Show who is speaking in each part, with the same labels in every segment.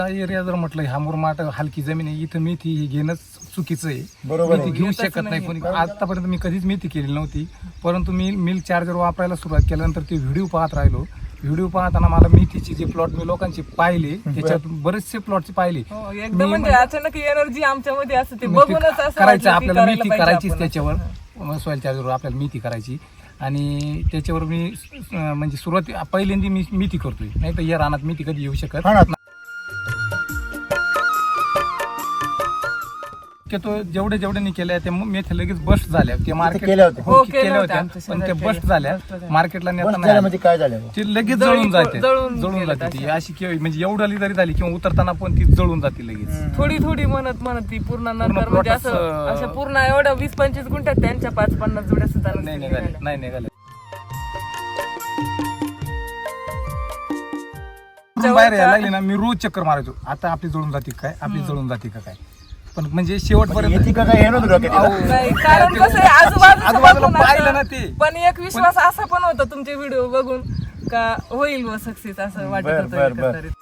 Speaker 1: आमचा एरिया जर म्हटलं हा मुरमाट हलकी जमीन आहे इथं मेथी हे घेणंच चुकीचं आहे.
Speaker 2: बरोबर
Speaker 1: मेथी घेऊ शकत नाही कोणी. आतापर्यंत मी कधीच मेथी केलेली नव्हती. परंतु मी मिल्क चार्जर वापरायला सुरुवात केल्यानंतर ते व्हिडिओ पाहत राहिलो. व्हिडिओ पाहताना मला मेथीचे जे प्लॉट मी लोकांचे पाहिले त्याच्यात बरेचसे प्लॉटचे पाहिले.
Speaker 3: हो, एकदम म्हणजे अचानक एनर्जी आमच्यामध्ये असते
Speaker 1: करायचं आपल्याला मेथी करायचीच. त्याच्यावर. सॉईल चार्जरवर आपल्याला मेथी करायची. आणि त्याच्यावर मी म्हणजे सुरुवात पहिल्यांदा मी मेथी करतोय. नाही तर या रानात मेथी कधी येऊ शकत
Speaker 2: हा ना
Speaker 1: तो जेवढे जेवढे मी केल्या त्या मेथ्या लगेच बस्ट झाल्या. ते मार्केट
Speaker 2: केल्या होत्या.
Speaker 1: हो
Speaker 3: हो,
Speaker 1: केल्या
Speaker 3: केल्या
Speaker 1: होत्या
Speaker 3: होत्या.
Speaker 1: पण त्या
Speaker 3: आमच्या
Speaker 1: बस्ट झाल्या.
Speaker 3: Bust झाल्या.
Speaker 1: मार्केटला
Speaker 2: बस झालं म्हणजे काय झालं?
Speaker 1: ती लगेच
Speaker 3: जळी-
Speaker 1: जळून जाते.
Speaker 3: जळून
Speaker 1: जळून
Speaker 3: गेल्या
Speaker 1: जाते ती.
Speaker 3: तशा.
Speaker 1: अशी केळी म्हणजे एवढी जरी झाली किंवा उतरताना पण ती जळून जाते लगेच.
Speaker 3: थोडी थोडी म्हणत म्हणत ती पूर्ण नंतर म्हणजे असं
Speaker 1: अं,
Speaker 3: पूर्ण एवढ्या वीस पंचवीस गुंठ्यात त्यांच्या पाच पन्नास जुड्या सुद्धा
Speaker 1: नाही
Speaker 3: नसतील
Speaker 1: निघाले
Speaker 3: निघाल्या.
Speaker 1: नाही निघाले बाहेर यायला लागली ना मी रोज चक्कर मारायचो. आता आपली जळून जाते काय? आपली जळून जाते का काय? पण म्हणजे शेवटपर्यंत
Speaker 2: येते का काय हे नव्हतं डोक्यात तिला.
Speaker 1: अहो,
Speaker 3: नाही कारण कसं आहे आजूबाजूचं
Speaker 1: आजूबाजूला
Speaker 3: बघून
Speaker 1: पाहिलं ना
Speaker 3: असं-
Speaker 1: ते.
Speaker 3: पण एक विश्वास असा पण होता तुमचे व्हिडिओ बघून का होईल व सक्सेस असं वाटत
Speaker 2: बर,
Speaker 3: होतं
Speaker 2: बर, बर.
Speaker 3: एकंदरीत.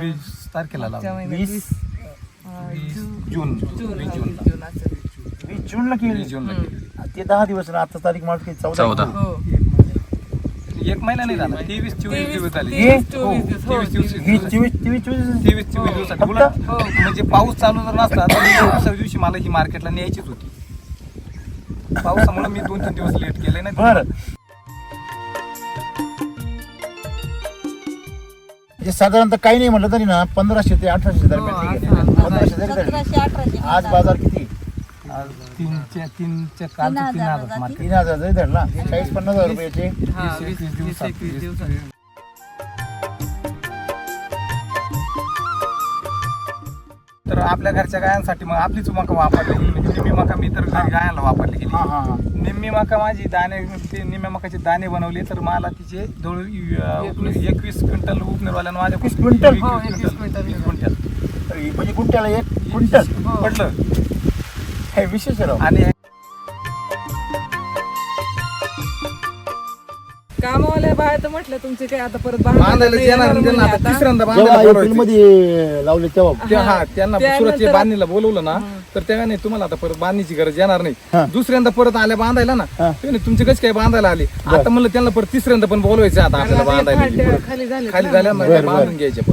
Speaker 1: वीस तारखेला लावली
Speaker 2: वीस
Speaker 1: वीस
Speaker 3: जून
Speaker 1: जून
Speaker 3: जून
Speaker 1: वीस
Speaker 3: हा,
Speaker 1: जून
Speaker 3: वीस.
Speaker 2: वीस केली
Speaker 1: वीस जूनला केली.
Speaker 2: ते दहा दिवस आता तारीख किती चौदा
Speaker 4: चौदा.
Speaker 3: हो
Speaker 1: एक महिना नाही झाला तेवीस चोवीस दिवस झाले
Speaker 3: तेवीस,
Speaker 1: हो,
Speaker 3: चोवीस हो.
Speaker 2: वीस
Speaker 1: दिवस
Speaker 2: चोवीस तेवीस चोवीस
Speaker 1: तेवीस चोवीस दिवसात? उलट
Speaker 3: हो.
Speaker 1: म्हणजे पाऊस चालू जर नसता तर मी दिवशी मला ही मार्केटला न्यायचीच होती पावसामुळे मी दोन तीन दिवस लेट केले नाही
Speaker 2: बर म्हणजे साधारणतः काही नाही म्हटलं तरी ना पंधराशे ते अठराशे दरम्यान
Speaker 3: हो,
Speaker 2: निघेल.
Speaker 3: असं-
Speaker 2: पंधराशे.
Speaker 5: सतराशे अठराशे
Speaker 2: आज बाजार किती
Speaker 1: तीनच्या तीनच्या काल तीन हजार मार्केट.
Speaker 2: तीन हजार जरी धरला चाळीस पन्नास हजार रुपयाचे
Speaker 3: हा,
Speaker 1: वीस-
Speaker 3: वीस-
Speaker 1: एकवीस
Speaker 3: वीस-
Speaker 1: दिवसात,
Speaker 3: एकवीस
Speaker 1: वीस-
Speaker 3: दिवसात.
Speaker 1: तर आपल्या घरच्या गायांसाठी मग आपलीच मका वापरली गेली. म्हणजे निम्मी मका मी तर घरी गायांना वापरली गेली.
Speaker 2: हा हा हा.
Speaker 1: निम्मी मका माझी दाणे ते निम्म्या मकाचे दाणे बनवले तर मला तिचे जवळ एकवीस. क्विंटल उपनेरवाल्यानं माझ्या
Speaker 2: एकवीस क्विंटल?
Speaker 3: हो, एकवीस क्विंटल.
Speaker 1: वीस क्विंटल.
Speaker 2: तरी म्हणजे गुंट्याला एक क्विंटल.
Speaker 3: हो.
Speaker 1: पडलं.
Speaker 2: हे विशेष आहे राव
Speaker 1: आणि
Speaker 3: कामावाल्या तर म्हटलं तुमचे काय आता परत
Speaker 1: बांधायला
Speaker 3: नाही
Speaker 1: येणार त्यांना
Speaker 3: म्हणजे
Speaker 1: आता. तिसऱ्यांदा
Speaker 2: जेव्हा
Speaker 1: बांधायला
Speaker 2: एप्रिल
Speaker 1: बोलवायचे.
Speaker 2: मध्ये लावले तेव्हा
Speaker 1: ते हा त्यांना
Speaker 3: त्यानंतर-
Speaker 1: बांधणीला बोलवलं ना तर तेव्हा नाही तुम्हाला आता परत बांधणीची गरज येणार
Speaker 2: हा.
Speaker 1: नाही दुसऱ्यांदा परत आल्या बांधायला ना
Speaker 2: हा.
Speaker 1: ते म्हणे, तुमचे कसे काय बांधायला आले आता म्हणलं त्यांना परत तिसऱ्यांदा पण बोलवायचं आता आपल्याला बांधायला
Speaker 3: खाली-. खाली झाले
Speaker 1: खाली
Speaker 3: ना.
Speaker 1: झाल्या ना बांधून. घ्यायचे पण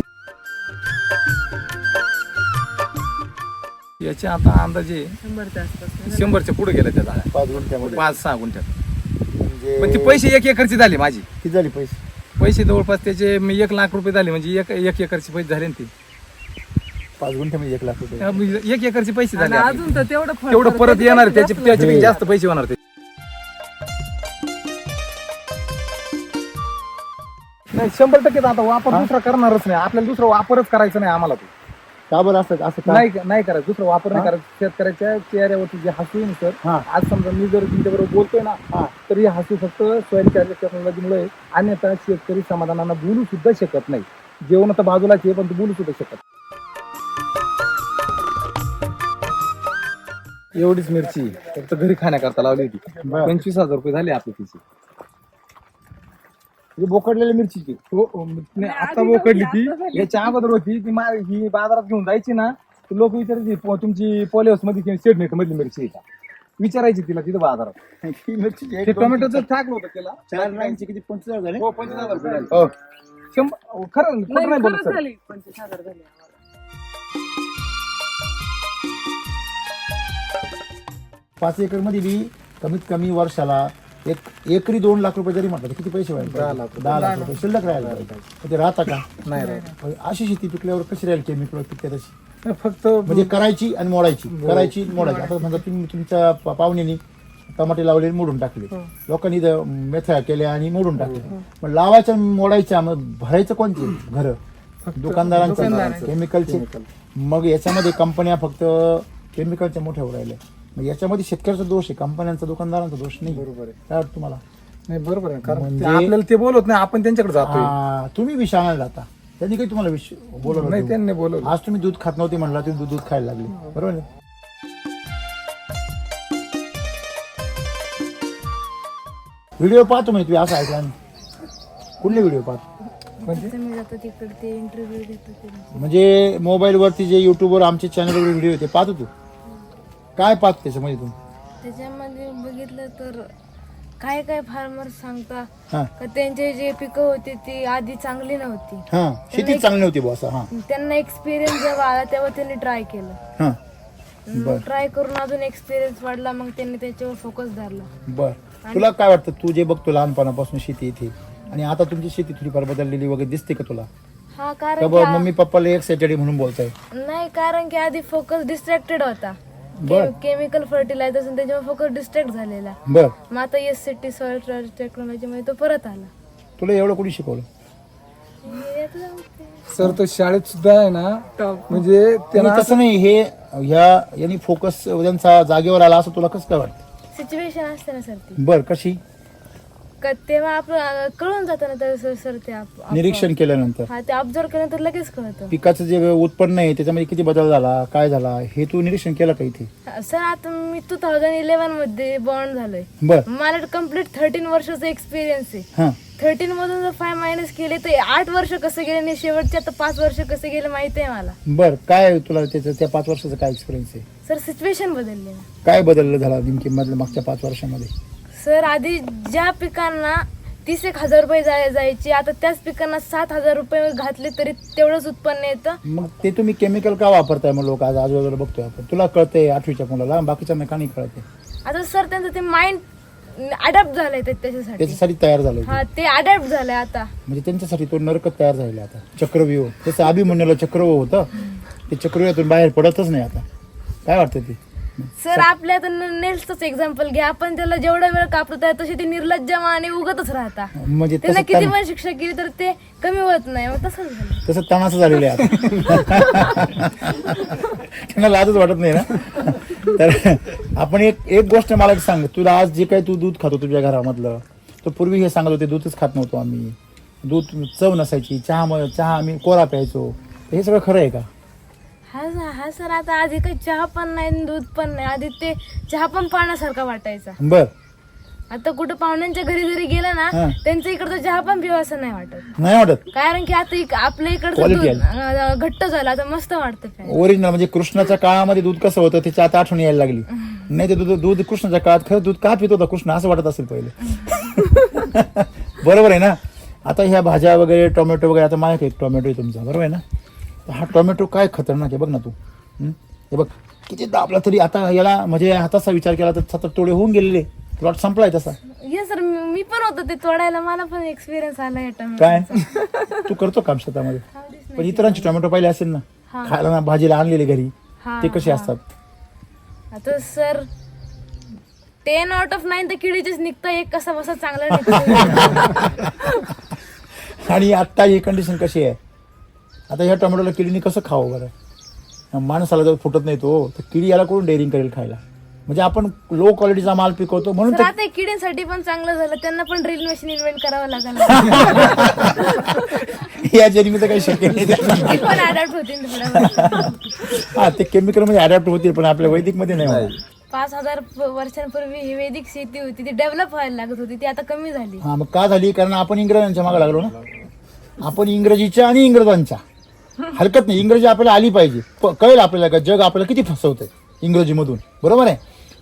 Speaker 1: याचे आता अंदाजे
Speaker 3: शंभरच्या आसपास
Speaker 1: शंभरच्या पुढे गेल्या त्या झाल्या
Speaker 2: पाच गुंठ्यामध्ये.
Speaker 1: पाच सहा गुंठ्यात.
Speaker 2: म्हणजे
Speaker 1: पण ते पैसे एक एकरची झाली माझी.
Speaker 2: किती झाले पैसे?
Speaker 1: पैसे जवळपास त्याचे मी एक लाख रुपये झाले म्हणजे एक एक एकरचे पैसे झाले ना ते.
Speaker 2: पाच गुंठ्यामध्ये एक लाख रुपये.
Speaker 1: त्यामुळे एक एकरचे पैसे
Speaker 3: आणि
Speaker 1: झाले आपले.
Speaker 3: अजून तर तेवढं
Speaker 1: तेवढं परत येणार त्याचे
Speaker 3: जास्त
Speaker 1: त्याचे. जास्त पैसे होणार ते. नाही शंभर टक्के आता वापर दुसरा करणारच नाही. आपल्याला दुसरा वापरच करायचा नाही आम्हाला तो.
Speaker 2: का बरं असं असं का?
Speaker 1: नाही नाही करायचं दुसरा वापर नाही करायचं शेतकऱ्याच्या चेहऱ्यावरती जे हसू आहे ना सर
Speaker 2: हा.
Speaker 1: आज समजा मी जर तुमच्या बरोबर बोलतोय ना
Speaker 2: हा.
Speaker 1: तर हे हसू फक्त चार्जर टेक्नॉलॉजीमुळे अन्यथा शेतकरी समाधानानं बोलू सुद्धा शकत नाही. जेवण तर बाजूलाच आहे पण तू बोलू सुद्धा शकत एवढीच मिरची फक्त घरी खाण्याकरता लावली होती.
Speaker 2: बरं.
Speaker 1: पंचवीस हजार रुपये झाले आपली तिची.
Speaker 2: ही बोकडलेली मिरचीची.
Speaker 1: आता बोकडली ती. याच्या अगोदर होती ती मा- ही बाजारात घेऊन जायची ना लोक विचारायची "पो- तुमची पॉलिहाऊसमध्ये किंवा शेडनेट मधली मिरची आहे का? विचारायची तिला तिथं बाजारात.
Speaker 2: ही
Speaker 1: ते
Speaker 2: एक दोन-
Speaker 1: टोमॅटोचं टाकलं होतं त्याला
Speaker 2: चार लाईनचे किती? पंचवीस हजार झाले?
Speaker 1: हो पंचवीस हजार रुपये झाले.
Speaker 2: हो.
Speaker 1: शंभर खरं
Speaker 3: नाही,
Speaker 1: खोटं नाही बोलत
Speaker 3: खरंच
Speaker 1: सर
Speaker 3: झाली. पंचवीस हजार झाली. आम्हाला.
Speaker 2: पाच एकरमध्ये बी कमीत कमी वर्षाला एक एकरी दोन लाख रुपये जरी म्हटलं तर किती पैसे व्हायला
Speaker 1: दहा लाख
Speaker 2: पाहिजे? दहा लाख रुपये. शिल्लक राहायला पाहिजे. ते राहता का?
Speaker 1: नाही
Speaker 2: अशी शेती पिकल्यावर कशी राहील केमिकल पिकते तशी?
Speaker 1: नाही, फक्त
Speaker 2: म्हणजे करायची आणि मोडायची. करायची आणि मोडायची. आता समजा तुम्ही तुमच्या पा- पाहुण्यानी टमाटे लावले मोडून टाकले. लोकांनी इथं मेथ्या केल्या आणि मोडून टाकले मग लावायच्या आणि मोडायच्या मग भरायचं कोणते? घर? दुकानदारांचं केमिकलचे मग याच्यामध्ये कंपन्या फक्त केमिकलच्या मोठ्या होऊ राहिल्या मग याच्यामध्ये शेतकऱ्याचा दोष आहे कंपन्यांचा दुकानदारांचा दोष नाही.
Speaker 1: बरोबर आहे.
Speaker 2: काय वाटतं तुम्हाला?
Speaker 1: नाही बरोबर आहे. कारण ते
Speaker 2: म्हणजे-
Speaker 1: आपल्याला ते बोलत नाही आपण त्यांच्याकडे जातोय.
Speaker 2: आ, तुम्ही विष आणायला जाता. त्यांनी काही तुम्हाला विष बोलवलं
Speaker 1: नाही त्यांनी बोलवलं.
Speaker 2: आज तुम्ही दूध खात नव्हते म्हणला तुम्ही दूध खायला लागले. बरोबर आहे? व्हिडिओ पाहतो म्हणजे तुम्ही असं ऐकला नाही. कुठले व्हिडिओ पाहतो
Speaker 1: म्हणजे?
Speaker 4: मी जातो तिकडे ते इंटरव्ह्यू देतो ते.
Speaker 2: म्हणजे मोबाईलवरती जे युट्यूबवर आमचे चॅनलवर व्हिडिओ ते पाहतो तू? काय पाहतो त्याच्यामध्ये तू
Speaker 4: त्याच्यामध्ये बघितलं तर काय काय फार्मर सांगता
Speaker 2: हा.
Speaker 4: का त्यांचे जे पिकं होती ती आधी चांगली नव्हती.
Speaker 2: हा शेती चांगली होती बॉस हा.
Speaker 4: त्यांना एक्सपिरियन्स जेव्हा आला तेव्हा त्यांनी ट्राय केलं.
Speaker 2: हा. बर.
Speaker 4: ट्राय करून अजून एक्सपिरियन्स वाढला मग त्यांनी त्याच्यावर फोकस धरला.
Speaker 2: बर. तुला काय वाटतं? तू जे बघतो लहानपणापासून शेती इथे आणि आता तुमची शेती थोडीफार बदललेली वगैरे दिसते का तुला?
Speaker 4: हा कारण की
Speaker 2: मम्मी पप्पाला एक सॅटर्डे म्हणून बोलताय?
Speaker 4: नाही कारण की आधी फोकस डिस्ट्रॅक्टेड होता.
Speaker 2: बर.
Speaker 4: केमिकल फर्टिलायझर त्याच्यामुळे फोकस डिस्ट्रॅक्ट झालेला.
Speaker 2: बर.
Speaker 4: मग आता S C T soil technology मध्ये तो परत आला.
Speaker 2: तुला एवढं कोणी शिकवलं?
Speaker 4: हे आता जाऊ दे.
Speaker 1: सर तो शाळेत सुद्धा आहे ना? म्हणजे
Speaker 2: त्यांना तसं नाही हे ह्या यांनी फोकस त्यांचा जागेवर आला असं तुला कसं काय वाटतं?
Speaker 4: सिच्युएशन असते ना सर ती.
Speaker 2: बर कशी?
Speaker 4: का तेव्हा आपलं कळून जातं ना तर सर- सर ते आप- आप-
Speaker 2: निरीक्षण केल्यानंतर.
Speaker 4: हा ते ऑब्झर्व केल्यानंतर लगेच कळतं.
Speaker 2: पिकाचं जे उत्पन्न आहे त्याच्यामध्ये किती बदल झाला काय झाला हे तू निरीक्षण केलं का इथे?
Speaker 4: सर आता मी टू थाउजंड इलेव्हनमध्ये बॉन्ड झालोय.
Speaker 2: बर.
Speaker 4: मला कंप्लीट थर्टीन वर्षाचा एक्सपिरियन्स आहे.
Speaker 2: हा.
Speaker 4: थर्टीन मधून जर फाय मायनस केले तर आठ वर्ष कसे गेले आणि शेवटचे आता पाच वर्ष कसे गेले माहिती आहे मला.
Speaker 2: बर काय तुला त्याचं त्या पाच वर्षाचा काय एक्सपिरियन्स आहे?
Speaker 4: सर सिच्युएशन बदलली ना.
Speaker 2: काय बदललं झाला नेमकी मधल्या मागच्या पाच वर्षामध्ये?
Speaker 4: सर आधी ज्या पिकांना तीस एक हजार रुपये जाय- जायचे आता त्याच पिकांना सात हजार रुपये घातले तरी तेवढंच उत्पन्न येतं.
Speaker 2: मग ते तुम्ही केमिकल का वापरताय मग लोक? आज आजूबाजूला बघतोय आपण. तुला कळतंय आठवीच्या मुलाला? बाकीच्यांना का नाही कळते
Speaker 4: आता सर त्यांचं ते माइंड अडॅप्ट झालंय ते त्याच्यासाठी.
Speaker 2: त्याच्यासाठी तयार झालं ते.
Speaker 4: हा ते अडॅप्ट झालंय आता.
Speaker 2: म्हणजे त्यांच्यासाठी तो नरक तयार झालेला आता. चक्रव्यूह. जसं अभिमन्यूला चक्रव्यूह होतं ते चक्रव्यूहातून बाहेर पडतच नाही आता. काय वाटतं ते?
Speaker 4: सर आपल्या आता नेल्सच एक्झाम्पल घ्या. आपण त्याला जेवढा वेळ कापतो त्या तशी ते निर्लज्जमा आणि उगतच राहता.
Speaker 2: म्हणजे
Speaker 4: त्यांना
Speaker 2: तसं
Speaker 4: किती
Speaker 2: तण-
Speaker 4: पण शिक्षा केली तर ते कमी होत नाही. मग तसंच झालं.
Speaker 2: तसं तणाचं झालेलं आहे आता. त्यांना लाजच वाटत नाही ना? तर आपण एक एक गोष्ट मला एक सांग. तुला आज जे काही तू दूध खातो तुझ्या घरामधलं तर पूर्वी हे सांगत होते दूधच खात नव्हतो आम्ही. दूध चव नसायची चहा चहा आम्ही कोरा प्यायचो. तर हे सगळं खरं आहे का?
Speaker 4: हा हा सर आता आधी काही चहा पण नाही आणि दूध पण नाही. आधी ते चहा पण पाण्यासारखा वाटायचा.
Speaker 2: बर.
Speaker 4: आता कुठं पाहुण्यांच्या घरी जरी गेलं ना
Speaker 2: हा.
Speaker 4: त्यांच्या इकडचं चहा पण पिवा असं नाही वाटत.
Speaker 2: नाही वाटत?
Speaker 4: कारण की आता इक- आपल्या इकडचं
Speaker 2: Quality
Speaker 4: दूध अं, घट्ट झालं आता मस्त वाटतं प्यायला.
Speaker 2: ओरिजिनल म्हणजे कृष्णाच्या काळामध्ये दूध कसं होतं त्याची आता आठवण यायला लागली. नाही ते दूध दूध कृष्णाच्या काळात खरं दूध का पित होता कृष्ण? असं वाटत असेल पहिले. बरोबर आहे ना? आता ह्या भाज्या वगैरे टोमॅटो वगैरे आता माझ्या एक टोमॅटो आहे तुमचा. बरोबर आहे ना? हा टोमॅटो काय खतरनाक आहे बघ ना तू. हं? हे बघ किती दाबला तरी आता याला म्हणजे हाताचा विचार केला तर सतत तोडे होऊन गेलेले. प्लॉट संपलाय तसा.
Speaker 4: ये सर मी पण होतो ते तोडायला. मला पण एक्सपिरियन्स आला या टोमॅटो
Speaker 2: काय? तू करतो काम शेतामध्ये. पण इतरांचे टोमॅटो पाहिले असेल ना
Speaker 4: हा.
Speaker 2: खायला ना भाजीला आणलेले घरी
Speaker 4: हा,
Speaker 2: ते कसे
Speaker 4: हा.
Speaker 2: असतात?
Speaker 4: आता sir ten out of nine तर किडीचेच निघतं एक कसा बसा चांगला निघतो
Speaker 2: आणि आत्ता ही कंडिशन कशी आहे? आता ह्या टोमॅटोला किडीने कसं खावं बरं? माणसाला जर फुटत नाही तो तर किडी याला कोण डेअरिंग करेल खायला? म्हणजे आपण लो क्वालिटीचा माल पिकवतो म्हणून तर
Speaker 4: आता किडींसाठी पण चांगलं झालं. त्यांना पण ड्रिल मशीन इन्व्हेंट करावं लागेल.
Speaker 2: या जन्मी तर काही शक्य नाही.
Speaker 4: ती पण अडॅप्ट होतील थोड्या
Speaker 2: हा ते केमिकलमध्ये अडॅप्ट होतील पण आपल्या वैदिकमध्ये नाही.
Speaker 4: पाच हजार वर्षांपूर्वी ही वैदिक शेती होती ती डेव्हलप व्हायला लागत होती ती आता कमी झाली.
Speaker 2: हा मग का झाली? कारण आपण इंग्रजांच्या मागे लागलो ना. आपण इंग्रजीच्या आणि इंग्रजांच्या. हरकत नाही. इंग्रजी आपल्याला आली पाहिजे. प- कळेल आपल्याला का जग आपल्याला किती फसवतंय इंग्रजीमधून. बरोबर आहे?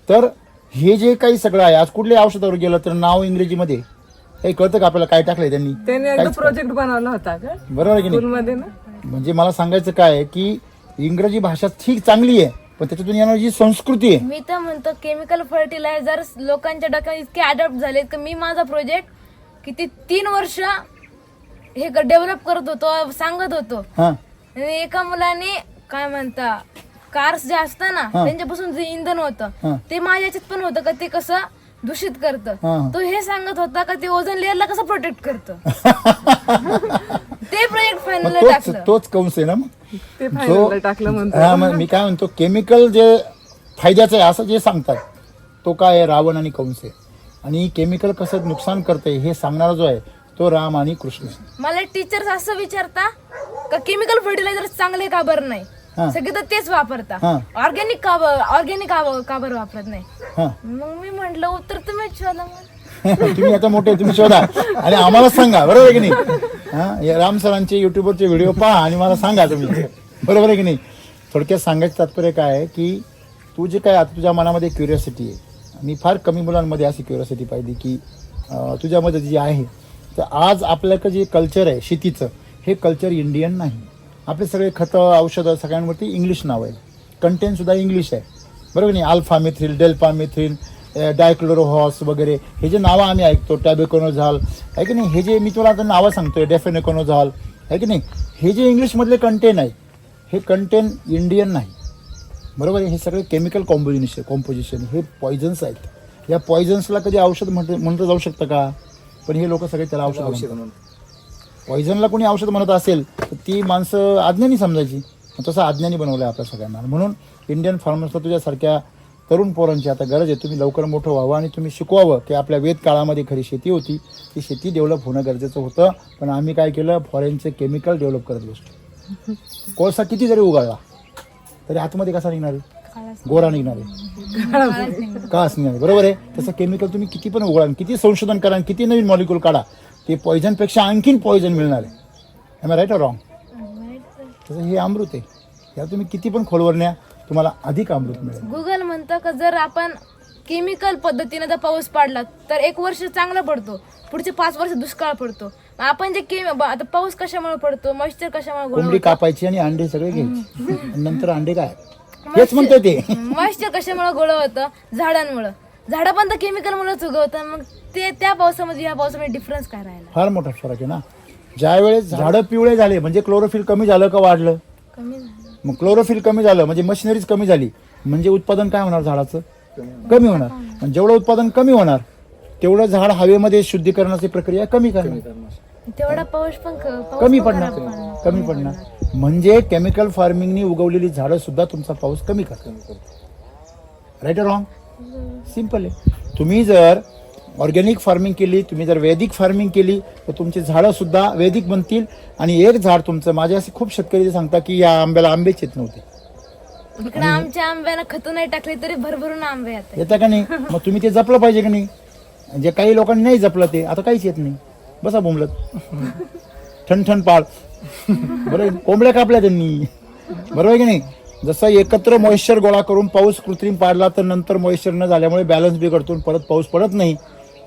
Speaker 2: तर हे जे काही सगळं आहे आज कुठल्या औषधावर गेलं तर नाव इंग्रजीमध्ये. काही कळतं का आपल्याला काय टाकलंय त्यांनी?
Speaker 3: त्याने एकदा
Speaker 2: काहीच
Speaker 3: प्रोजेक्ट बनवला होता का?
Speaker 2: बरोबर आहे की नाही?
Speaker 3: स्कूलमध्ये ना?
Speaker 2: म्हणजे मला सांगायचं काय आहे की इंग्रजी भाषा ठीक चांगली आहे पण त्याच्यातून येणारी जी संस्कृती आहे.
Speaker 4: मी तर म्हणतो केमिकल फर्टिलायझर लोकांच्या डोक्यात इतके अडॅप्ट झालेत की मी माझा प्रोजेक्ट किती तीन वर्ष हे डेव्हलप करत होतो सांगत होतो.
Speaker 2: हा.
Speaker 4: आणि एका मुलाने काय म्हणता कार्स जे असतात ना
Speaker 2: हा.
Speaker 4: त्यांच्यापासून जे इंधन
Speaker 2: हा.
Speaker 4: होतं ते माझ्या याच्यात पण होतं का ते कसं दूषित करतं
Speaker 2: हा.
Speaker 4: तो हे सांगत होता का ते ओझन लेअरला कसं प्रोटेक्ट करतं ते प्रोजेक्ट
Speaker 2: मग
Speaker 4: फायनल
Speaker 2: तोच
Speaker 4: टाकलं
Speaker 2: तोच कंस आहे ना मग
Speaker 3: ते फायनलला टाकलं म्हणतो
Speaker 2: हा मग मी काय म्हणतो केमिकल जे फायद्याचं आहे असं जे सांगतात तो काय आहे रावण आणि कंस आहे आणि केमिकल कसं नुकसान करतंय हे सांगणारा जो आहे तो राम आणि कृष्ण.
Speaker 4: मला टीचर्स असं विचारता का केमिकल फर्टिलायझर चांगले का बरं
Speaker 2: हा.
Speaker 4: नाही सगळे तर तेच वापरता.
Speaker 2: हा.
Speaker 4: ऑर्गॅनिक का ऑर्गॅनिक का बरं वापरत नाही?
Speaker 2: हा.
Speaker 4: मग मी म्हंटल उत्तर तुम्हीच शोधा मग.
Speaker 2: तुम्ही आता मोठे तुम्ही शोधा. आणि आम्हाला सांगा बरोबर आहे की नाही? हा या राम सरांचे युट्यूबवरचे व्हिडिओ पहा आणि मला सांगा तुम्ही. बरोबर आहे की नाही? थोडक्यात सांगायचं तात्पर्य काय आहे की तू जे काय आता तुझ्या मनामध्ये क्युरिओसिटी आहे मी फार कमी मुलांमध्ये अशी क्युरिओसिटी पाहिली की अं, तुझ्यामध्ये जी आहे तर आज आपल्याकडे जे कल्चर आहे शेतीचं हे कल्चर इंडियन नाही. आपले सगळे खतं औषधं सगळ्यांवरती इंग्लिश नाव आहे. कंटेंटसुद्धा इंग्लिश आहे. बरोबर नाही? Alpha methrin delta methrin dichlorvos वगैरे हे जे नावं आम्ही ऐकतो टॅबेकोनोझाल आहे की नाही? हे जे मी तुला आता नावं सांगतोय डेफेनेकोनोझाल आहे की नाही? हे जे इंग्लिशमधले कंटेन आहे हे कंटेन इंडियन नाही. बरोबर आहे? हे सगळे केमिकल कॉम्पोजिशन कॉम्पोजिशन हे पॉयझन्स आहेत. या पॉयझन्सला कधी औषध म्हणत म्हणलं जाऊ शकतं का? पण हे लोक सगळे त्याला औषध म्हणतात. पॉयझनला कोणी औषध म्हणत असेल तर ती माणसं अज्ञानी समजायची. तसं अज्ञानी बनवलं आहे आपल्या सगळ्यांना. म्हणून इंडियन फार्मर्सला तुझ्यासारख्या तरुण पोरांची आता गरज आहे. तुम्ही लवकर मोठं व्हावं आणि तुम्ही शिकवावं की आपल्या वेद काळामध्ये खरी शेती होती. ती शेती डेव्हलप होणं गरजेचं होतं. पण आम्ही काय केलं? फॉरेनचे केमिकल डेव्हलप करत बसतो कोळसा किती जरी उगाळला. तरी आतमध्ये कसा निघणार आहे? गोरा निघणार आहे. का असं नाही. बरोबर आहे? तसं केमिकल तुम्ही किती पण उघडा किती संशोधन करा किती नवीन मॉलिक्यूल काढा ते पॉयझनपेक्षा आणखीन पॉयझन मिळणार आहे. एम राईट रॉंग तसं हे अमृत आहे. या तुम्ही किती पण खोलवर न्या तुम्हाला अधिक अमृत मिळेल.
Speaker 4: गुगल म्हणतं का जर आपण केमिकल पद्धतीने जर पाऊस पाडला तर एक वर्ष चांगला पडतो. पुढचे पाच वर्ष दुष्काळ पडतो. आपण जे केम आता पाऊस कशामुळे पडतो? मॉइश्चर कशामुळे
Speaker 2: कोंबडी कापायची आणि अंडे सगळे घ्यायचे. नंतर अंडे काय हेच म्हणते ते.
Speaker 4: मॉइश्चर कशामुळे गोळ होतं? झाडांमुळं. झाडं पण तर केमिकल मुळेच उगवतं. मग ते त्या पावसामध्ये या पावसामध्ये डिफरन्स काय राहिला?
Speaker 2: फार मोठा फरक आहे ना. ज्या वेळेस झाडं पिवळे झाले म्हणजे क्लोरोफिल कमी झालं का वाढलं?
Speaker 4: कमी झालं.
Speaker 2: मग क्लोरोफिल कमी झालं म्हणजे मशिनरीज कमी झाली. म्हणजे उत्पादन काय होणार झाडाचं? कमी होणार. आणि जेवढं उत्पादन कमी होणार तेवढं झाड हवेमध्ये शुद्धीकरणाची प्रक्रिया कमी करणार.
Speaker 4: तेवढा पाऊस पण क- पाऊस
Speaker 2: कमी
Speaker 4: पण
Speaker 2: पडणार.
Speaker 4: खराब पडणार.
Speaker 2: कमी पडणार. म्हणजे केमिकल फार्मिंगनी उगवलेली झाडं सुद्धा तुमचा पाऊस कमी करतात राईट रॉंग सिंपल आहे. तुम्ही जर ऑर्गॅनिक फार्मिंग केली तुम्ही जर वैदिक फार्मिंग केली तर तुमची झाडं सुद्धा वैदिक बनतील. आणि एक झाड तुमचं माझे असे खूप शेतकरी जे सांगतात की या आंब्याला आंबेच येत नव्हते.
Speaker 4: इकडे आमच्या आंब्याला खत नाही टाकले तरी भरभरून आंबे येतात.
Speaker 2: येतं का नाही? मग तुम्ही ते जपलं पाहिजे का नाही? जे काही लोकांनी नाही जपलं ते आता काहीच येत नाही. बसा बोंबलत ठणठण पाळ बरं आहे? कोंबड्या कापल्या त्यांनी. बरोबर आहे की नाही? जसं एकत्र मॉइश्चर गोळा करून पाऊस कृत्रिम पाडला तर नंतर मॉइश्चर न झाल्यामुळे बॅलन्स बिघडतो परत पाऊस पडत नाही.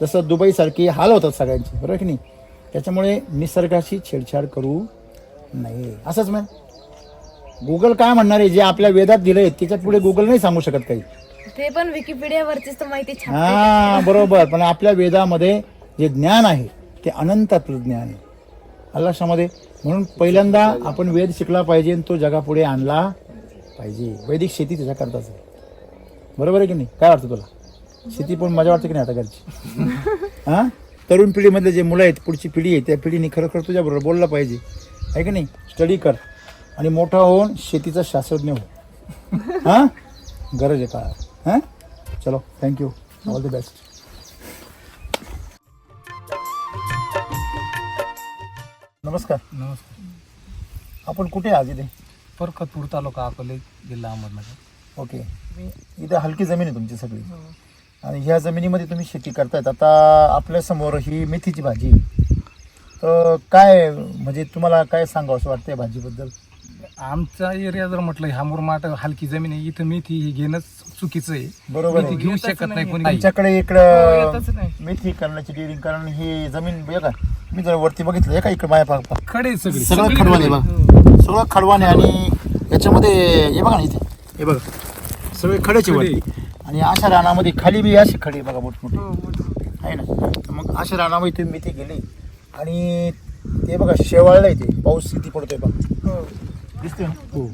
Speaker 2: जसं दुबईसारखी हाल होतात सगळ्यांची बरोबर आहे की नाही? त्याच्यामुळे निसर्गाशी छेडछाड करू नये. असंच मॅम गुगल काय म्हणणार आहे? जे आपल्या वेदात दिलंय त्याच्यात पुढे गुगल नाही सांगू शकत काही.
Speaker 4: ते पण विकिपीडियावरचीच तर माहिती
Speaker 2: हा बरोबर. पण आपल्या वेदामध्ये जे ज्ञान आहे ते अनंतातलं ज्ञान आहे. लक्षामध्ये म्हणून पहिल्यांदा आपण वेद शिकला पाहिजे आणि तो जगापुढे आणला पाहिजे. वैदिक शेती त्याच्या करताच आहे. बरोबर आहे की नाही? काय वाटतं तुला? शेती पण मजा वाटते की नाही आता घरची? हा? तरुण पिढीमधले जे मुलं आहेत पुढची पिढी आहे त्या पिढीने खरोखर तुझ्याबरोबर बोललं पाहिजे. आहे की नाही? स्टडी कर. आणि मोठा होऊन शेतीचा शास्त्रज्ञ हो. हा? गरज आहे का? हां? चलो थँक्यू ऑल द बेस्ट नमस्कार.
Speaker 1: नमस्कार.
Speaker 2: आपण कुठे आज इथे?
Speaker 1: परकतपूर तालुका अकोले जिल्हा अहमदनगर.
Speaker 2: ओके. इथे हलकी जमीन आहे तुमची सगळी. आणि ह्या जमिनीमध्ये तुम्ही शेती करतायत. आता आपल्यासमोर ही मेथीची भाजी. आहे. तर काय म्हणजे तुम्हाला काय सांगावं असं वाटतंय भाजीबद्दल?
Speaker 1: आमचा एरिया जर म्हटलं ह्या मुरमाट हलकी जमीन आहे. इथं मेथी ही घेणंच चुकीचं आहे.
Speaker 2: बरोबर
Speaker 1: मेथी
Speaker 2: आहे
Speaker 1: घेऊ शकत नाही कोणी
Speaker 2: आमच्याकडे
Speaker 3: हो,
Speaker 2: इकडं
Speaker 3: येतच नाही.
Speaker 2: मेथी करण्याची डिरिंग कारण ही जमीन बघा मी जर वरती बघितलं हे का इकडे माझ्या पाक पाक
Speaker 1: खडे सगळे.
Speaker 2: सगळं खडवाने बघा. सगळं खडवाने आणि याच्यामध्ये हे बघा ना इथे. हे बघा. सगळे खडेचे वरती. आणि अशा रानामध्ये खाली बी अशी खडी बघा मोठमोठी.
Speaker 3: हो.
Speaker 2: आहे ना? मग अशा रानामध्ये तुम्ही मेथी गेली. आणि ते बघा शेवाळलंय ते. पाऊस किती पडतोय बघा.
Speaker 3: हो.
Speaker 2: दिसतोय ना? हो.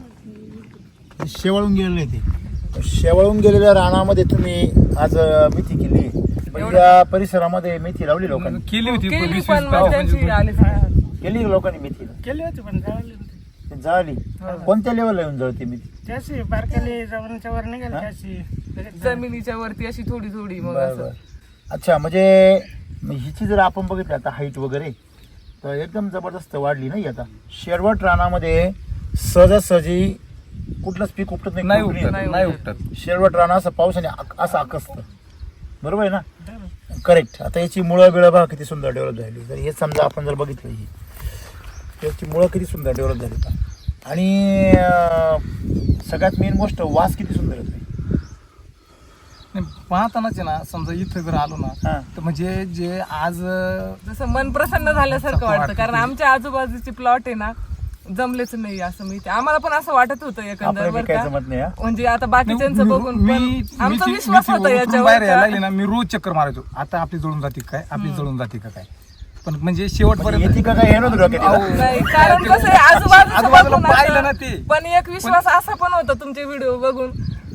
Speaker 2: ते शेवाळून गेलेलं आहे ते शेवाळून गेलेल्या रानामध्ये तुम्ही आज मेथी केली. पण या परिसरामध्ये मेथी लावली लोकांनी.
Speaker 1: केली होती
Speaker 3: केली
Speaker 1: वीस-
Speaker 3: पण
Speaker 1: वीस
Speaker 3: मग त्यांची
Speaker 1: पंचवीस-
Speaker 3: आली फळावर.
Speaker 2: केली लोकांनी मेथी.
Speaker 5: केली होती पण जळाली होती.
Speaker 2: जळाली. कोणत्या लेवलला येऊन जळते मेथी?
Speaker 5: त्याची बारकाली जवळच्या वर निघाली
Speaker 2: हा?
Speaker 5: त्याची लगेच
Speaker 3: जमिनीच्या वरती अशी थोडी थोडी मग असं.
Speaker 2: अच्छा म्हणजे मग हिची जर आपण बघितलं आता हाईट वगैरे तर एकदम जबरदस्त वाढली नाही आता. शेरवट रानामध्ये सहजासहजी कुठलंच पीक उपटत नाही
Speaker 1: नाही उपटत
Speaker 2: नाही.
Speaker 1: नाही उपटत.
Speaker 2: शेरवट रान असं पावसाने आक- असं आकसतं. बरोबर आहे ना? करेक्ट आता याची मुळं बिळं बघा किती सुंदर डेव्हलप झाली. जर हे समजा आपण जर बघितलं ही. याची मुळं किती सुंदर डेव्हलप झाली पहा. आणि सगळ्यात मेन गोष्ट वास किती सुंदर
Speaker 1: नाही, पाहतानाच आहे ना समजा इथं जर आलो ना
Speaker 2: हा.
Speaker 1: तर म्हणजे जे आज
Speaker 3: जसं मन प्रसन्न झाल्यासारखं वाटतं. कारण आमच्या आजूबाजूचे प्लॉट आहे ना जमलेच नाही असं मी आम्हाला पण असं वाटत होतं एकंदर बरं
Speaker 2: नाही हा?
Speaker 3: म्हणजे आता बाकीच्यांचं बघून पण आमचा
Speaker 1: ती-
Speaker 3: विश्वास
Speaker 1: ती
Speaker 3: होता याच्यावर
Speaker 1: बाहेर यायला लागली
Speaker 3: का-
Speaker 1: ना मी रोज चक्कर मारायचो. आता आपली जळून जाते काय? आपली जळून जाते का काय? पण म्हणजे शेवटपर्यंत
Speaker 2: येते का काय हे नव्हतं डोक्यात?
Speaker 1: अहो,
Speaker 2: तिला.
Speaker 3: नाही कारण कसं आहे आजूबाजूचं
Speaker 1: आजूबाजूला
Speaker 3: बघून
Speaker 1: पाहिलं
Speaker 3: असं-
Speaker 1: ना ते.
Speaker 3: पण एक विश्वास असा पण होता तुमचे व्हिडिओ बघून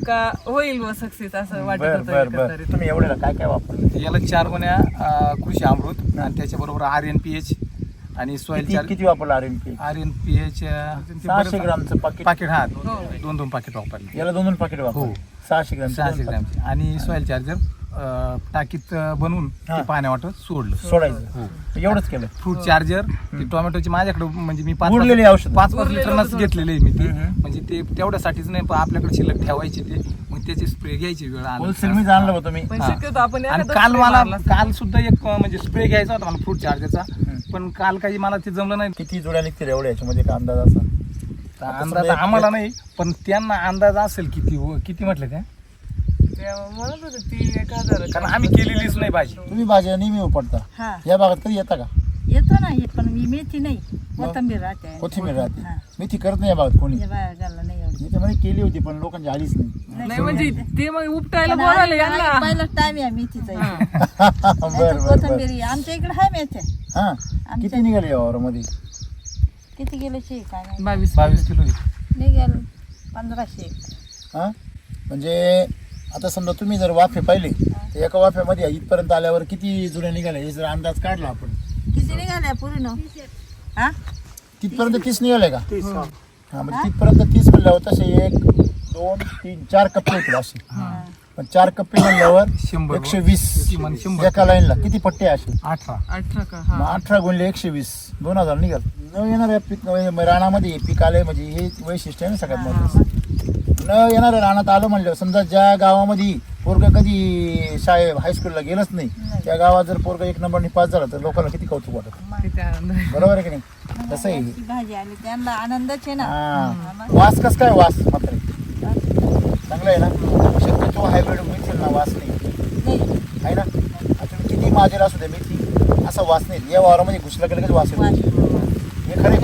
Speaker 3: का होईल व सक्सेस असं वाटत
Speaker 2: बर
Speaker 3: होतं
Speaker 2: बर बर.
Speaker 3: एकंदरीत.
Speaker 2: तुम्ही एवढ्याला काय काय वापरलं?
Speaker 1: याला चार गुण्या अं, कृषी अमृत आणि त्याच्याबरोबर आर एन पी एच. आणि सॉइल
Speaker 2: किती वापरलं R N P
Speaker 1: R N P H
Speaker 2: सहाशे ग्रामचं पाकिट
Speaker 1: पाकिट हा. दोन दोन पाकिट वापरले.
Speaker 2: याला दोन दोन पाकिट वापर
Speaker 1: हो.
Speaker 2: सहाशे ग्राम
Speaker 1: सहाशे ग्रॅमचे. आणि सॉइल चार्जर टाकीत अं, बनवून
Speaker 2: हा.
Speaker 1: ते पाण्या वाटत सोडलं.
Speaker 2: सोडायचं. एवढंच केलं.
Speaker 1: फ्रूट चार्जर ते टोमॅटोची माझ्याकडे म्हणजे मी पाच
Speaker 2: उरलेली
Speaker 1: पाच-
Speaker 2: औषधं.
Speaker 1: पाच पाच
Speaker 3: उरलेलं
Speaker 1: लिटरनच. घेतलेले मी ते.
Speaker 2: हम्म.
Speaker 1: म्हणजे ते तेवढ्यासाठीच नाही पण आपल्याकडे शिल्लक ठेवायची ते. मग त्याची स्प्रे घ्यायची वेळ आली.
Speaker 2: होलसेल मी जाणलं होतं मी.
Speaker 3: पण
Speaker 1: हा.
Speaker 3: शक्यतो आपण
Speaker 1: आणि
Speaker 3: एखादा
Speaker 1: काल
Speaker 3: spray
Speaker 1: मला
Speaker 3: मारला
Speaker 1: काल सुद्धा एक अं, म्हणजे स्प्रे घ्यायचा होता मला फ्रूट चार्जरचा. पण काल काही मला ते जमलं नाही.
Speaker 2: किती जोड्या निघतील एवढ्या याच्यामध्ये का अंदाज असा?
Speaker 1: तर अंदाज
Speaker 2: समजा एक-
Speaker 1: आम्हाला नाही पण त्यांना अंदाज असेल किती हो किती म्हटलं त्या?
Speaker 3: ते म्हणत होते ती एक हजार
Speaker 1: कारण आम्ही केलेलीच नाही भाजी.
Speaker 2: तुम्ही भाज्या नेहमी उपटता.
Speaker 6: हा.
Speaker 2: या भागात कधी येता का?
Speaker 6: येतो ना हे पण मी मेथी नाही. कोथंबीर राहते.
Speaker 2: कोथिंबीर राहते.
Speaker 6: हा.
Speaker 2: मेथी करत नाही या भागात कोणी?
Speaker 6: नाही एवढी
Speaker 2: याच्यामध्ये केली होती पण लोकांची आलीच नाही.
Speaker 3: नाही म्हणजे ते मग उपटायला
Speaker 6: पण
Speaker 3: बोलायला
Speaker 6: आज-
Speaker 3: यांना.
Speaker 6: आज पहिलाच टाइम आहे मेथीचा.
Speaker 2: बर
Speaker 6: कोथिंबीर आमच्या इकडे आहे मेथ्या.
Speaker 2: हा किती निघाले या वावरामध्ये?
Speaker 6: किती काय नाही
Speaker 3: बावीस
Speaker 1: बावीस किलो
Speaker 6: निघाल पंधराशे.
Speaker 2: हा? म्हणजे आता समजा तुम्ही जर वाफे पाहिले तर एका वाफ्यामध्ये इथपर्यंत आल्यावर किती जुन्या निघाल्या? हे जर अंदाज काढला आपण.
Speaker 6: किती निघाल्या पूर्ण? हा?
Speaker 2: तिथपर्यंत तीस निघाले का? हा. म्हणजे तिथपर्यंत तीस म्हणल्यावर तसे एक दोन तीन चार कप्पे होतील असे. पण चार कप्पे म्हणल्यावर
Speaker 1: शंभर.
Speaker 2: एकशे वीस
Speaker 1: किमान शंभर.
Speaker 2: एका लाईनला किती पट्टे असे?
Speaker 1: अठरा.
Speaker 3: अठरा का?
Speaker 2: मग
Speaker 3: हा
Speaker 2: अठरा गुणले एकशे वीस दोन हजार निघाल. न येणाऱ्या पीक न- रानामध्ये पीक आले म्हणजे हे वैशिष्ट्य आहे ना सगळ्यात महत्वाचं न येणाऱ्या रानात आलं म्हणलं समजा ज्या गावामध्ये पोरग कधी शाळे हायस्कूलला गेलंच नाही त्या गावात जर पोरग एक नंबरने पास झाला तर लोकांना किती कौतुक वाटत?
Speaker 3: किती आनंद आहे.
Speaker 2: बरोबर आहे की नाही? तसं आहे. हे.
Speaker 6: ती भाजी आली त्यांना आनंदच आहे ना.
Speaker 2: हा. वास कस काय वास मात्र चांगलं आहे ना? हायब्रिड मिळतील ना वास नाही.
Speaker 6: नाही.
Speaker 2: आहे ना? आता तुम्ही किती माझेला असू द्या मेथी असा वास नाही. या वावरामध्ये घुसला की लगेच वास येतो. हे खरे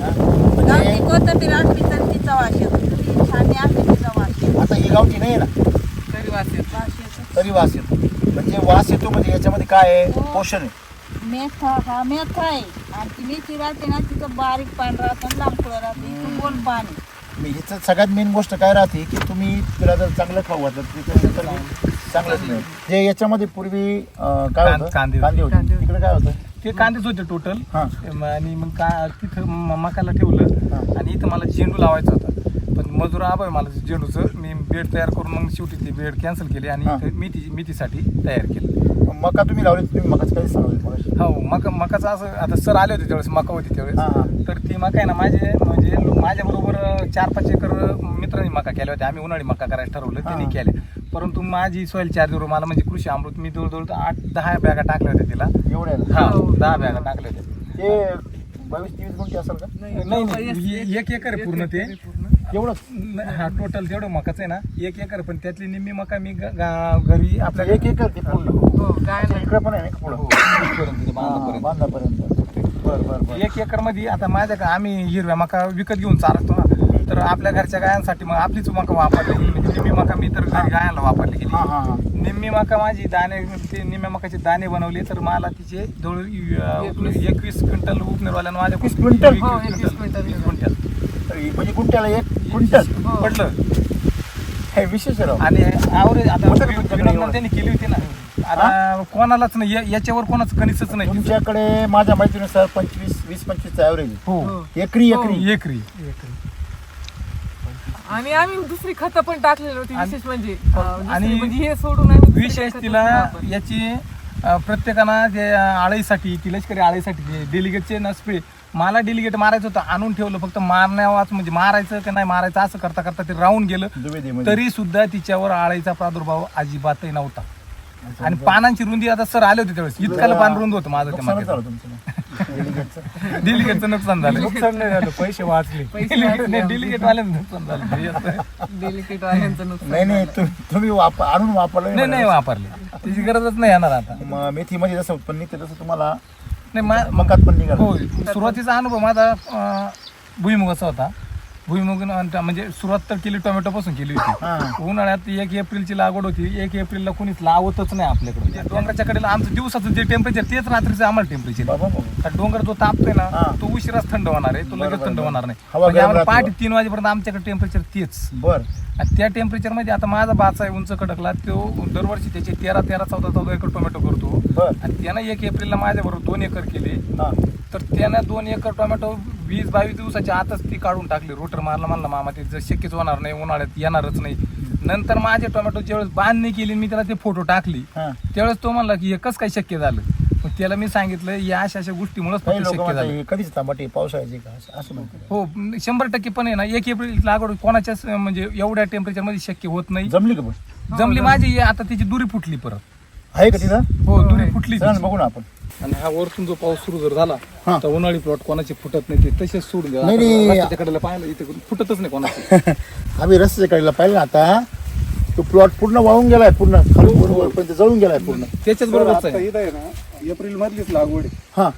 Speaker 2: हा? म्हणजे
Speaker 6: कोथंबीर असली तर तिचा वास येतो. तुम्ही छान असली तिचा वास येतो.
Speaker 2: आता ही गावठी नाही ना?
Speaker 3: तरी वास येतो.
Speaker 6: वास येतो.
Speaker 2: तरी वास येतो. म्हणजे वास येतो म्हणजे याच्यामध्ये काय आहे? पोषण आहे.
Speaker 6: मेथा हा मेथा आहे. आणि ती मेथी राहते ना तिथं बारीक पान राहतं लांब फळं राहते. इथं गोल आहे.
Speaker 2: मी हिचं सगळ्यात मेन गोष्ट काय राहते की तुम्ही तिला जर चांगलं खाऊ घातलं तर तर चांगलंच मिळेल जे याच्यामध्ये पूर्वी अं, काय होतं?
Speaker 1: कांदे होते.
Speaker 2: कांदे होते. तिकडे काय होतं?
Speaker 1: ते कांदेच होते टोटल
Speaker 2: हा.
Speaker 1: आणि मग का तिथं म- मकाला ठेवलं. आणि इथं मला झेंडू लावायचा होता. पण मजूर आभाय मला झेंडूचं. मी बेड तयार करून मग शेवटी ते बेड कॅन्सल केले आणि
Speaker 2: हा.
Speaker 1: इथं मेथी मेथीसाठी तयार केलं.
Speaker 2: मका तुम्ही लावली तुम्ही मकाच काही मगाशी?
Speaker 1: हो मका मकाचं असं आता सर आले होते त्यावेळेस मका होती
Speaker 2: हा, हा.
Speaker 1: त्यावेळेस तर ती मका आहे ना माझे म्हणजे माझ्या बरोबर चार पाच एकर मित्रांनी मका केल्या होत्या. आम्ही उन्हाळी मका करायला ठरवलं त्यांनी
Speaker 2: हा.
Speaker 1: केल्या. परंतु माझी सॉईल चार्जर मला म्हणजे कृषी अमृत मी जवळजवळ आठ दहा बॅगा टाकल्या होत्या तिला.
Speaker 2: एवढ्या
Speaker 1: हा
Speaker 3: हो.
Speaker 1: दहा बॅगा टाकल्या होत्या.
Speaker 2: ते बावीस तेवीस गुंठी असेल का?
Speaker 1: नाही नाही ही एक एकर आहे पूर्ण ते.
Speaker 2: एवढंच
Speaker 1: न- हा टोटल तेवढं मकाच आहे ना एक एकर पण त्यातली निम्मी मका मी ग- गा- घरी आपल्या
Speaker 2: एक एकर ते पूर्ण.
Speaker 3: हो काय
Speaker 2: अच्छा,
Speaker 3: नाही.
Speaker 2: इकडे पण आहे ना का पुढं.
Speaker 1: हो, इथपर्यंत ते बांधापर्यंत.
Speaker 2: बांधापर्यंत. बर बर बर.
Speaker 1: एक एकरमध्ये आता माझ्या का आम्ही हिरव्या मका विकत घेऊन चालतो ना तर आपल्या घरच्या गायांसाठी मग आपलीच मका वापरली. गेली म्हणजे निम्मी मका मी तर घरी गायांना वापरली गेली.
Speaker 2: हा हा हा.
Speaker 1: निम्मी मका माझी दाणे ते निम्म्या मकाचे दाणे बनवले तर मला तिचे जवळ एकवीस क्विंटल उपनेरवाल्यानं माझ्या
Speaker 2: 21 क्विंटल?
Speaker 3: हो, 21 क्विंटल.
Speaker 2: तर ही म्हणजे गुंठ्याला एक क्विंटल
Speaker 3: हो.
Speaker 1: पडलं
Speaker 2: हे विशेष राव.
Speaker 1: आणि ॲव्हरेज आता. त्यांनी केली होती ना. आता कोणालाच नाही या- याच्यावर कोणाच कनिसच नाही.
Speaker 2: तुमच्याकडे माझ्या माहितीनुसार पंचवीस वीस पंचवीसचा ॲव्हरेज
Speaker 1: हो.
Speaker 2: एकरी एकरी.
Speaker 1: एकरी.
Speaker 3: आणि आम्ही दुसरी खतं पण टाकलेली होती विशेष म्हणजे
Speaker 1: हो. आणि
Speaker 3: म्हणजे हे सोडून
Speaker 1: विशेष तिला. याची प्रत्येकानं जे आळीसाठी ती लष्करी आळीसाठी डेलिगेटचे ना स्प्रे मला डेलिगेट मारायचं होतं आणून ठेवलं फक्त मारण्यावाच म्हणजे मारायचं का नाही मारायचं असं करता करता ते राहून गेलं. तरी सुद्धा तिच्यावर आळीचा प्रादुर्भाव अजिबातही नव्हता. आणि पानांची रुंदी आता सर आले होते त्यावेळेस. इतकाला पान रुंद होतं माझं ते मागे.
Speaker 2: डेलिगेटचं.
Speaker 1: डिलिगेटचं नुकसान झालं. नुकसान नाही झालं पैसे वाचले. डिलिगेट वाल्यांचं नुकसान झालं.
Speaker 3: वाल्यांचं नुकसान
Speaker 2: नाही नाही तु- तुम्ही आणून वापरलं
Speaker 1: नाही नाही वापरले. त्याची गरजच नाही येणार आता.
Speaker 2: मेथीमध्ये जसं उत्पन्न निघते तसं तुम्हाला
Speaker 1: नाही मा-
Speaker 2: मकात पण निघाल.
Speaker 1: हो सुरुवातीचा अनुभव माझा अं, भुईमुगाचा होता. भुईमुग न- म्हणजे सुरुवात तर केली टोमॅटो पासून केली होती.
Speaker 2: हा.
Speaker 1: उन्हाळ्यात एक एप्रिलची लागवड होती. एक एप्रिलला कोणीच लावतच नाही आपल्याकडे. म्हणजे डोंगराच्या कडेला आमचं दिवसाचं जे टेम्परेचर तेच रात्रीचं आम्हाला टेम्परेचर
Speaker 2: बाबा बाबा.
Speaker 1: डोंगर जो तापतोय ना
Speaker 2: हा.
Speaker 1: तो उशिराच थंड होणार आहे. तो लगेच थंड
Speaker 2: बरोबर.
Speaker 1: होणार नाही.
Speaker 2: हवा
Speaker 1: म्हणजे
Speaker 2: गरम
Speaker 1: आम्हाला
Speaker 2: राहते.
Speaker 1: पहाटे तीन वाजेपर्यंत आमच्याकडे टेम्परेचर तेच.
Speaker 2: बर.
Speaker 1: आणि त्या टेम्परेचरमध्ये आता माझा बाचा आहे उंच कडकला तो दरवर्षी त्याचे तेरा तेरा चौदा चौदा एकर टोमॅटो करतो.
Speaker 2: बर.
Speaker 1: आणि त्यानं एक एप्रिलला माझ्याबरोबर दोन एकर केले.
Speaker 2: हा.
Speaker 1: तर त्यानं दोन एकर टोमॅटो वीस बावीस दिवसाच्या आतच ती काढून टाकली. रोटर मारला म्हणला मामा ते जर शक्यच होणार नाही उन्हाळ्यात येणारच नाही. नंतर माझे टोमॅटो ज्यावेळेस बांधणी केली मी त्याला ते फोटो टाकली
Speaker 2: हा.
Speaker 1: त्यावेळेस तो म्हणला की एकच काय शक्य झालं? मग त्याला मी सांगितलं या अशा अशा गोष्टीमुळेच
Speaker 2: काही
Speaker 1: फक्त
Speaker 2: लोक
Speaker 1: शक्य झालं.
Speaker 2: कधीच टमाटे पावसाळ्याचे का? असं- असं म्हणतात.
Speaker 1: हो शंभर टक्के पण आहे ना एक एप्रिल लागवड कोणाच्याच म्हणजे एवढ्या टेम्परेचरमध्ये शक्य होत नाही.
Speaker 2: जमली का पण
Speaker 1: जमली माझी आता तिची दुरी फुटली परत.
Speaker 2: आहे का तिथं?
Speaker 1: हो दुरी फुटली
Speaker 2: चला ना
Speaker 1: तिची.
Speaker 2: बघू ना आपण.
Speaker 1: आणि हा वरतून जो पाऊस सुरू जर झाला
Speaker 2: हा.
Speaker 1: तर उन्हाळी प्लॉट कोणाचे फुटत नाही ते तसेच सोडून द्या.
Speaker 2: नाही,
Speaker 1: पाहिलं इथे फुटतच नाही कोणाचे.
Speaker 2: आम्ही रस्त्याच्या कडेला पाहिलं ना आता तो प्लॉट पूर्ण वाळून गेलाय पूर्ण. खाली वर- वरपर्यंत जळून गेलाय पूर्ण.
Speaker 1: त्याच्याच
Speaker 7: आता
Speaker 1: आहे.
Speaker 7: इथं आहे ना एप्रिल मधलीच लागवड आहे.
Speaker 2: हा.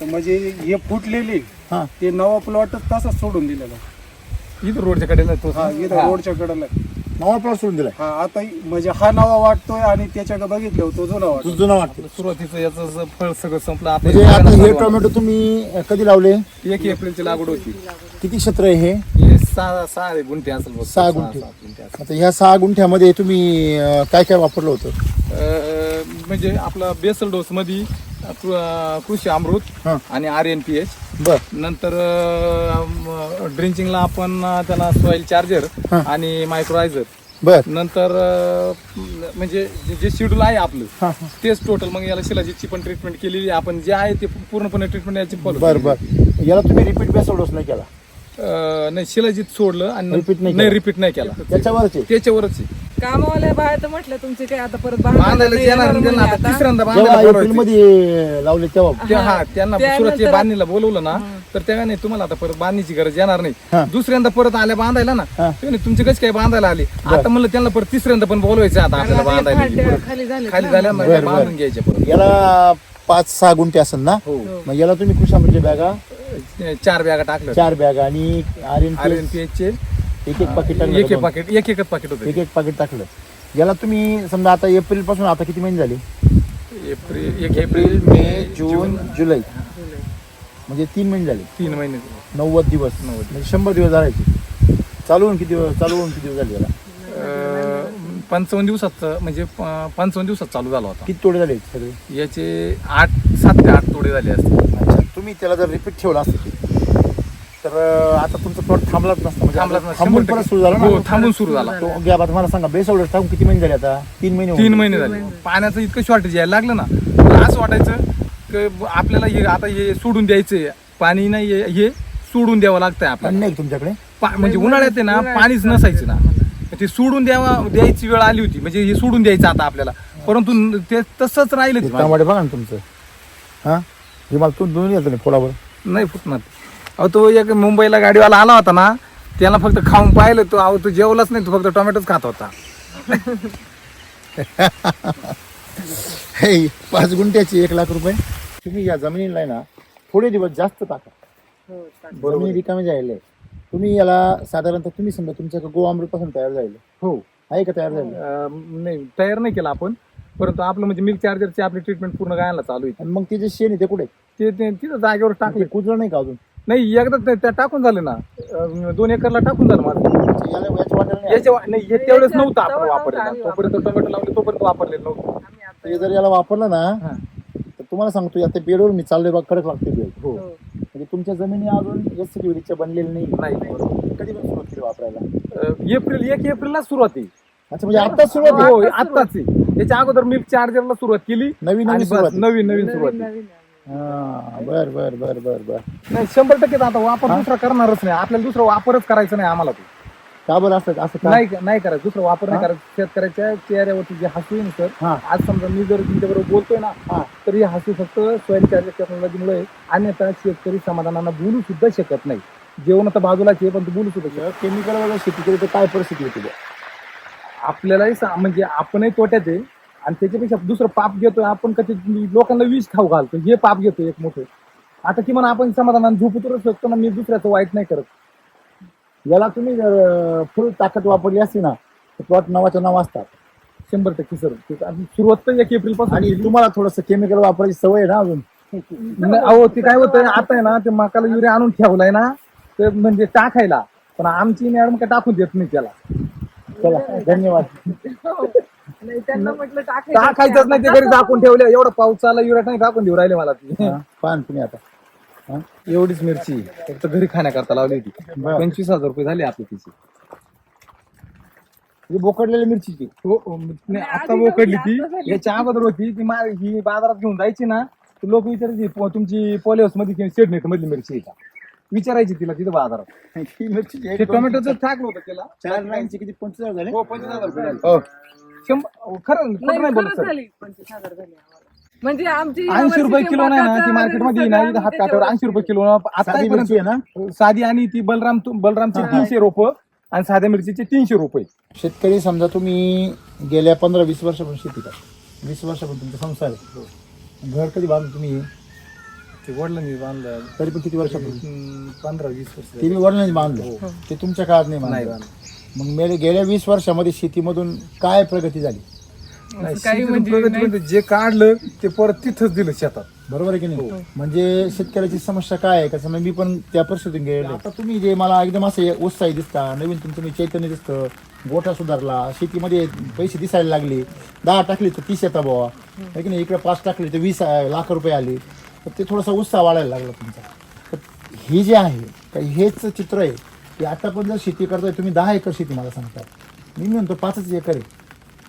Speaker 7: तर म्हणजे हे फुटलेली
Speaker 2: हा.
Speaker 7: ते नवा प्लॉट तसाच सोडून दिलेला.
Speaker 1: इथं रोडच्या कडेला तो.
Speaker 7: हा इथं रोडच्या कडेला. आहे.
Speaker 2: नवा प्लॉट सोडून दिलाय.
Speaker 7: हा आता म्हणजे हा नवा वाटतोय आणि त्याच्याकडे बघितलं तो जुना वाटतो
Speaker 2: तू जुना वाटतो
Speaker 1: सुरुवातीचं याचं ज- फळ सगळं संपलं. आता
Speaker 2: म्हणजे
Speaker 1: हे
Speaker 2: आता हे टोमॅटो तुम्ही कधी लावले.
Speaker 1: एक एप्रिलची लागवड होती.
Speaker 2: किती क्षेत्र आहे हे?
Speaker 1: हे सहा सहा गुंठे असेल बघ.
Speaker 2: सहा गुंठे.
Speaker 1: सात गुंठे असेल.
Speaker 2: आता ह्या सहा गुंठ्यामध्ये तुम्ही अं, काय काय वापरलं होतं
Speaker 1: अं, म्हणजे आपला बेसल डोस मध्ये कृषी अमृत
Speaker 2: हा.
Speaker 1: आणि आर एन पी एच
Speaker 2: बर
Speaker 1: नंतर ड्रिंचिंगला आपण अं, त्याला सॉइल चार्जर
Speaker 2: हा.
Speaker 1: आणि मायक्रोरायझर
Speaker 2: बर
Speaker 1: नंतर अं, म्हणजे जे- जे शेड्यूल आहे आपलं
Speaker 2: हा हा.
Speaker 1: तेच टोटल मग याला शिलाजीची पण ट्रीटमेंट केलेली आहे आपण जे आहे ते पूर्णपणे ट्रीटमेंट याची follow
Speaker 2: बर
Speaker 1: केलेली
Speaker 2: बर याला तुम्ही रिपीट बेसल डोस नाही केला.
Speaker 1: अं, नाही शिलाजीत सोडलं आणि
Speaker 2: Repeat नाही
Speaker 1: नाही
Speaker 2: केला.
Speaker 1: रिपीट नाही केला
Speaker 2: त्याच्यावरच आहे.
Speaker 1: त्याच्यावरच आहे.
Speaker 3: कामावाल्या बाहेर तर म्हटलं तुमचे काय आता परत
Speaker 1: बांधायला
Speaker 3: नाही
Speaker 1: येणार
Speaker 3: येणार
Speaker 1: त्यांना
Speaker 3: म्हणजे
Speaker 1: आता
Speaker 3: आता.
Speaker 1: तिसऱ्यांदा
Speaker 2: जेव्हा
Speaker 1: बांधायला
Speaker 2: एप्रिल
Speaker 1: बोलवायचे.
Speaker 2: मध्ये लावले तेव्हा
Speaker 1: ते हा त्यांना
Speaker 3: त्यानंतर-
Speaker 1: बांधणीला बोलवलं ना तर तेव्हा नाही तुम्हाला आता परत बांधणीची गरज येणार
Speaker 2: हा.
Speaker 1: नाही दुसऱ्यांदा परत आल्या बांधायला ना
Speaker 2: हा.
Speaker 1: नाही, तुमची कशी काय बांधायला आली आता म्हणलं त्यांना परत तिसऱ्यांदा पण बोलवायचं आता आपल्याला बांधायला.
Speaker 3: खाली झाले
Speaker 1: खाली झाल्या
Speaker 2: बरं.
Speaker 1: बांधून घ्यायचे परत
Speaker 2: याला पाच सहा गुंठे असेल ना
Speaker 1: हो
Speaker 2: मग याला तुम्ही कृषी म्हणजे बॅगा
Speaker 1: चार बॅगा टाकल्या
Speaker 2: चार बॅगा आणि R N
Speaker 1: R N P चे
Speaker 2: एक एक पाकिट टाकलं
Speaker 1: एक
Speaker 2: होतं
Speaker 1: एक पाकिट एक एकच पाकिट होतं.
Speaker 2: एक एक पाकिट टाकलं. याला तुम्ही समजा आता एप्रिलपासून आता किती महिने झाले?
Speaker 1: एप्रिल एक
Speaker 2: एप्रिल मे जून. जुलै. म्हणजे तीन महिने झाले.
Speaker 1: तीन महिने
Speaker 2: नव्वद दिवस.
Speaker 1: नव्वद.
Speaker 2: म्हणजे शंभर दिवस झाले चालू होऊन किती दिवस चालू होऊन किती दिवस झाले याला?
Speaker 1: अं, पंचावन्न दिवसात म्हणजे प- पंचावन्न दिवसात चालू झाला होता.
Speaker 2: किती तोडे झाले सगळे?
Speaker 1: याचे आठ सात ते आठ तोडे झाले असते
Speaker 2: अच्छा तुम्ही त्याला जर रिपीट ठेवला असतं ते, तर आता तुमचा प्लॉट थांबलाच नसता. म्हणजे
Speaker 1: थांबलाच
Speaker 2: आता
Speaker 1: नसता.
Speaker 2: थांबून परत. सुरू झाला
Speaker 1: हो
Speaker 2: ना
Speaker 1: थांबून सुरू झाला.
Speaker 2: तो गॅप आता मला सांगा बेस ऑर्डर टाकून किती महिने झाले आता? तीन महिने
Speaker 1: तीन. महिने झाले. पाण्याचं इतकं शॉर्टेज यायला लागलं ना असं वाटायचं की ब- आपल्याला हे आता हे सोडून द्यायचंय. पाणी नाही हे- हे सोडून द्यावं लागतंय आपल्याला.
Speaker 2: नाही का तुमच्याकडे?
Speaker 1: पा- म्हणजे उन्हाळ्यात आहे ना पाणीच नसायचं ना. ते सोडून द्यावा द्यायची वेळ आली होती. म्हणजे हे सोडून द्यायचं आता आपल्याला. परंतु न- ते तसंच राहिलं
Speaker 2: हे
Speaker 1: ते माझं.
Speaker 2: टमाटे बघा ना तुमचं. हा? हे मला तुम्ही दोन्ही येतं नाही फोडावर?
Speaker 1: नाही फुटणार. अहो तो एक मुंबईला गाडीवाला आला होता ना त्याला फक्त खाऊन पाहिलं तो. अहो तो जेवलाच नाही तो फक्त टोमॅटोच खात होता.
Speaker 2: हे पाच गुंठ्याची एक लाख रुपये. तुम्ही या जमिनीला आहे ना थोडे दिवस जास्त टाका. जमिनी रिकामी जायला तुम्ही याला साधारणतः तुम्ही समजा तुमच्या गो अमृत पासून तयार झाले
Speaker 1: हो.
Speaker 2: आहे का तयार झाले
Speaker 1: अं, नाही तयार नाही केला आपण. परंतु आपलं म्हणजे मिल्क चार्जरची आपली ट्रीटमेंट पूर्ण गायला चालू आहे.
Speaker 2: आणि मग ते जे शेण आहे ते कुठे
Speaker 1: ते ते तिथं जागेवर टाकले
Speaker 2: कुजलं नाही का अजून?
Speaker 1: नाही एकदा ते- त्या टाकून झालं ना. अं, दोन एकरला टाकून झालं माझं.
Speaker 2: याला नाही
Speaker 1: याच्या नाही हे तेवढंच नव्हतं आपण वापरलेलं.
Speaker 3: नव्हतं
Speaker 1: तोपर्यंत टोमॅटो लावले तोपर्यंत वापरलेलं नव्हतं.
Speaker 2: ते जर याला वापरलं ना
Speaker 1: हा.
Speaker 2: तर तुम्हाला सांगतो आता बेडवर मी चाललोय बघ कडक लागते बेड.
Speaker 1: हो.
Speaker 2: म्हणजे तुमच्या जमिनी अजून एस च्या बनलेल्या नाही.
Speaker 1: नाही.
Speaker 2: कधी पण सुरुवात केली वापरायला?
Speaker 1: अं, एप्रिल एक एप्रिलला सुरुवात आहे.
Speaker 2: अच्छा म्हणजे आता सुरुवात आहे.
Speaker 1: हो आत्ताच आहे. याच्या अगोदर मिल्क चार्जरला सुरुवात केली
Speaker 2: नवीन
Speaker 1: आणि
Speaker 2: नवीन
Speaker 1: बस
Speaker 2: सुरुवात आहे.
Speaker 1: नवीन नवीन सुरुवात आहे.
Speaker 2: हा बर बर बर बर बर
Speaker 1: नाही शंभर टक्के आता वापर दुसरा करणारच नाही आपल्याला दुसरा वापरच करायचा नाही आम्हाला तो
Speaker 2: का बरं असं असं का
Speaker 1: नाही नाही करायचं दुसरं वापर नाही करायचं शेतकऱ्याच्या चेहऱ्यावरती जे हसू येईल सर
Speaker 2: हा.
Speaker 1: आज समजा मी जर तुमच्याबरोबर बोलतोय ना. तर हे हसू फक्त स्वयं टेक्नॉलॉजीमुळे. अन्यथा शेतकरी समाधानानं बोलू सुद्धा शकत नाही जेवण तर बाजूलाच आहे पण ते बोलू सुद्धा शकत नाही.
Speaker 2: केमिकल वगैरे शेती केली तर काय परिस्थिती होती?
Speaker 1: आपल्यालाही सा- म्हणजे आपणही तोट्यात आहे आणि त्याच्यापेक्षा दुसरं पाप घेतोय आपण कधी लोकांना विष खाऊ घालतो हे पाप घेतोय एक मोठं. आता किमान आपण समाधानानं झोपू तर शकतो ना मी दुसऱ्याचं वाईट नाही करत.
Speaker 2: याला तुम्ही जर फुल ताकद वापरली असती ना तर प्लॉट नावाचं नाव असतात
Speaker 1: शंभर टक्के सर. सुरुवात तर एक एप्रिलपासून
Speaker 2: आणि तुम्हाला थोडस केमिकल वापरायची सवय आहे ना अजून?
Speaker 1: अहो ते काय होतंय आता आहे ना ते मकाला युरिया आणून ठेवलाय ना ते म्हणजे टाकायला. पण आमची मॅडम काय टाकून देत नाही त्याला.
Speaker 2: चला धन्यवाद.
Speaker 3: नाही त्यांना म्हटलं टाकायचं
Speaker 1: टाकायचंच नाही ते घरी टाकून ठेवले. एवढा पाऊस चालला युरिया नाही टाकून देऊ राहिले मला ती.
Speaker 2: हा, पहा ना तुम्ही आता. हा?
Speaker 1: एवढीच मिरची फक्त घरी खाण्याकरता लावली होती.
Speaker 2: बरं.
Speaker 1: पंचवीस हजार रुपये झाले आपली तिची.
Speaker 2: ही बोकडलेली मिरची
Speaker 1: हो हो, नाही, आता बोकडली ती. याच्या अगोदर होती. ती मा- ही बाजारात घेऊन जायची ना लोक विचारायची "पो- तुमची पॉलिहाऊसमध्ये किंवा शेडनेट मधली मिरची आहे का? विचारायची तिला तिथं बाजारात.
Speaker 2: ही मिरची
Speaker 1: ते टोमॅटोचं टाकलं होतं त्याला.
Speaker 2: चार लाईनची किती? पंचवीस हजार झाले?
Speaker 1: हो पंचवीस हजार रुपये झाले.
Speaker 2: हो.
Speaker 1: शंभर खरं खोटं नाही बोलत
Speaker 3: खरंच
Speaker 1: सर.
Speaker 3: झाली पंचवीस हजार झाली आम्हाला. म्हणजे आमची
Speaker 1: ऐंशी रुपये किलो नाही ना ती मार्केटमध्ये
Speaker 3: सगळं
Speaker 1: ना इथं हात काट्यावर ऐंशी रुपये किलो
Speaker 2: साधी मिरची आहे
Speaker 1: आता साधी आणि ती बलराम बलरामची तीनशे रोप आणि साध्या मिरचीचे तीनशे रुपये
Speaker 2: शेतकरी समजा तुम्ही गेल्या पंधरा वीस वर्षापासून शेती करा वीस वर्षापासून तुमचा संसार आहे. घर कधी बांधलं तुम्ही?
Speaker 1: ते वडिलांनी बांधलं.
Speaker 2: तरी पण किती वर्षापासून?
Speaker 1: पंधरा वीस वर्ष
Speaker 2: ते मी वडिलांनी बांधलं. ते तुमच्या काळात नाही
Speaker 1: नाही
Speaker 2: बांधलं. मग मेरे गेल्या वीस वर्षामध्ये शेतीमधून काय प्रगती झाली?
Speaker 1: नाही,
Speaker 3: काही
Speaker 1: शेतीतून
Speaker 3: म्हणजे
Speaker 1: प्रगती
Speaker 3: नाही.
Speaker 1: म्हणजे जे काढलं ते परत तिथंच दिलं शेतात.
Speaker 2: बरोबर आहे की नाही? म्हणजे शेतकऱ्याची समस्या काय आहे? कसं मी पण त्या परिस्थितीतून गेलेलो आता तुम्ही जे मला एकदम असं हे उत्साही दिसता नवीन तुमचं मी चैतन्य दिसतं गोठा सुधारला शेतीमध्ये पैसे दिसायला लागले दहा टाकले तर तीस येता बुवा. आहे की नाही? इकडे पाच टाकले तर वीस अं, लाख रुपये आले. तर ते थोडासा उत्साह वाढायला लागला तुमचा. तर हे जे आहे का हेच चित्र आहे की आता पण जर शेती करताय तुम्ही दहा एकर शेती मला सांगतात मी म्हणतो पाचच एकर आहे.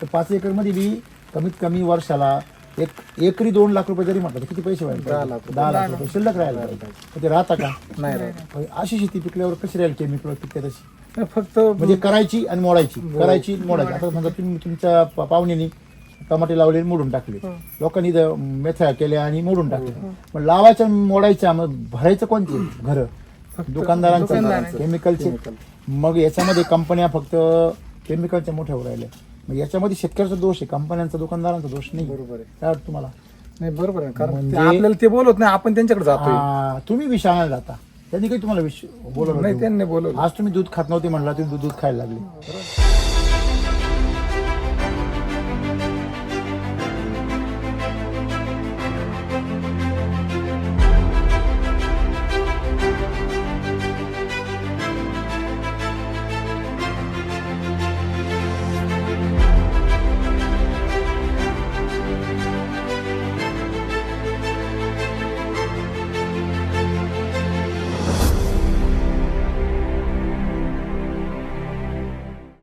Speaker 2: तर पाच एकरमध्ये बी कमीत कमी वर्षाला एक एकरी दोन लाख रुपये जरी म्हटलं तर किती पैसे व्हायला
Speaker 1: दहा? लाख रुपये.
Speaker 2: दहा लाख रुपये. शिल्लक राहायला तर ते राहता का?
Speaker 1: नाही.
Speaker 2: पण अशी शेती पिकल्यावर कशी राहील केमिकल पिकते तशी?
Speaker 1: फक्त
Speaker 2: म्हणजे करायची आणि मोडायची. करायची आणि मोडायची. आता समजा तुम्ही तुमच्या पाहुण्यानी टमाटे लावले आणि मोडून टाकले. लोकांनी इथं मेथ्या केल्या आणि मोडून टाकले मग लावायच्या आणि मोडायच्या मग भरायचं कोणते? घर. दुकानदारांचं केमिकलचे मग याच्यामध्ये कंपन्या फक्त केमिकलच्या मोठ्या राहिल्या मग याच्यामध्ये शेतकऱ्याचा दोष आहे कंपन्यांचा दुकानदारांचा दोष नाही.
Speaker 1: बरोबर आहे.
Speaker 2: काय वाटतं तुम्हाला?
Speaker 1: नाही बरोबर आहे. कारण ते
Speaker 2: म्हणजे-
Speaker 1: आपल्याला ते बोलत नाही आपण त्यांच्याकडे जातोय.
Speaker 2: आ, तुम्ही विष आणायला जाता. त्यांनी काही तुम्हाला विष बोलवलं
Speaker 1: नाही
Speaker 2: नाही.
Speaker 1: त्यांनी बोलवलं.
Speaker 2: आज तुम्ही दूध खात नव्हते म्हणला तुम्ही दूध खायला लागले.